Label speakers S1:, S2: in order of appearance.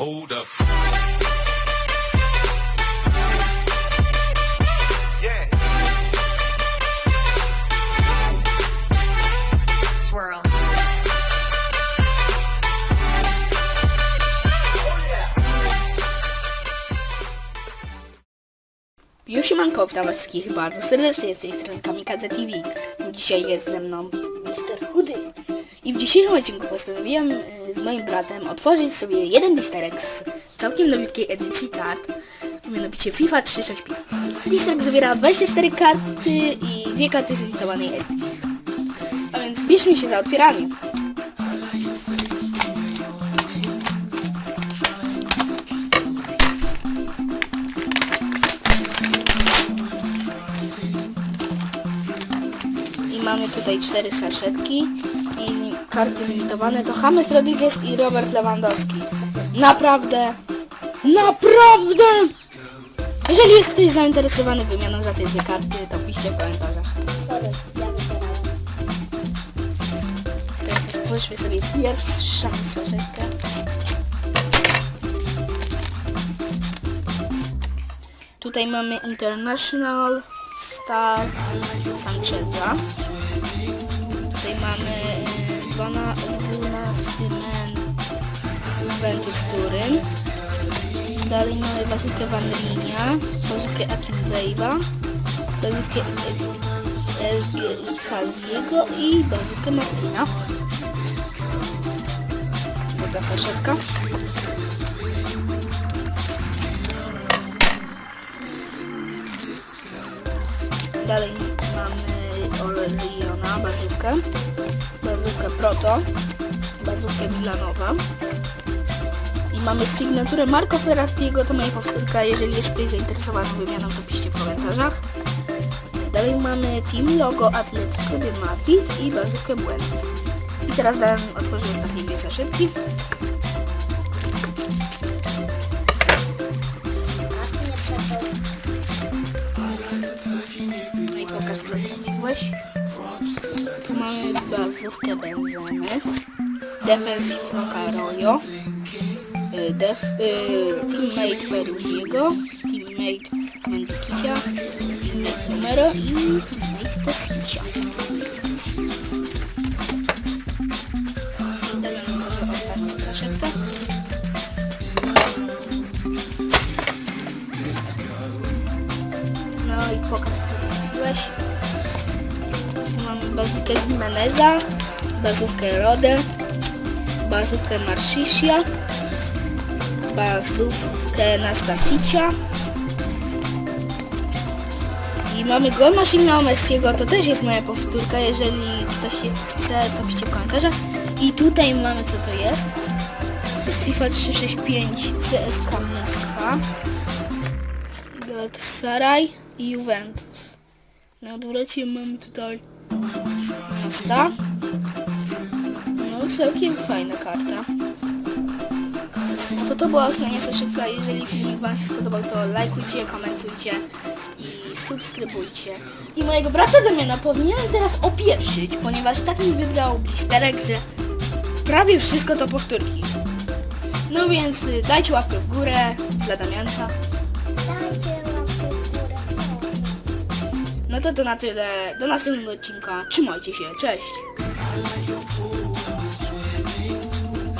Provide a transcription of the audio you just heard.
S1: Hold up. Yeah.
S2: Swirl.
S3: Witam wszystkich bardzo serdecznie z tej strony Kamikaze TV. Dzisiaj jest ze mną Mr. Chudy. I w dzisiejszym odcinku postanowiłem y, z moim bratem otworzyć sobie jeden blisterek z całkiem nowitkiej edycji kart, mianowicie FIFA 365. Blisterek zawiera 24 karty i dwie karty z limitowanej edycji. A więc bierzmy się za otwieranie. Mamy tutaj cztery saszetki karty limitowane to James Rodriguez i Robert Lewandowski. Naprawdę, naprawdę! Jeżeli jest ktoś zainteresowany wymianą za te dwie karty, to piszcie w komentarzach. Teraz Otwórzmy sobie pierwszą saszetkę. Tutaj mamy International Star Sancheza. Tutaj mamy 12 men Juventus Turyn. Dalej mamy bazówkę Van Linia, bazówkę Akim Wave'a, bazówkę Kaziego i bazówkę Martina. Druga saszetka. Dalej mamy Orleana, bazówkę, bazówkę Proto, bazówkę Milanowa. I mamy sygnaturę Marco Ferrattiego, to moja powtórka. Jeżeli jest ktoś zainteresowany wymianą, to piszcie w komentarzach. Dalej mamy Team Logo Atletico de Madrid i bazówkę błędów. I teraz dałem otworzyć ostatnie dwie saszetki. Pokaż co trafiłeś. Tu mamy bazówkę benzeny, defensive Rocaroyo, y, def, y, teammate Perugiego, teammate Mendikicia, teammate Numero i teammate Tosicia. I damy może ostatnią saszetkę. No i pokaż co trafiłeś. Tu mamy bazówkę Jimeneza, bazówkę Rodę, bazówkę Marsicia, bazówkę Nastasicia i mamy gol maszynę Messiego, to też jest moja powtórka, jeżeli ktoś chce, to piszcie w komentarzach. I tutaj mamy co to jest. To jest FIFA 365 CSK Moskwa, Galatasaray i Juventus. Na odwrocie mamy tutaj miasta. No całkiem fajna karta. No to to była ostatnia saszetka. Jeżeli filmik Wam się spodobał, to lajkujcie, komentujcie i subskrybujcie. I mojego brata Damiana powinienem teraz opieprzyć, ponieważ tak mi wybrał blisterek, że prawie wszystko to powtórki. No więc y, dajcie łapkę w górę dla Damianka. No to to na tyle. Do następnego odcinka. Trzymajcie się. Cześć.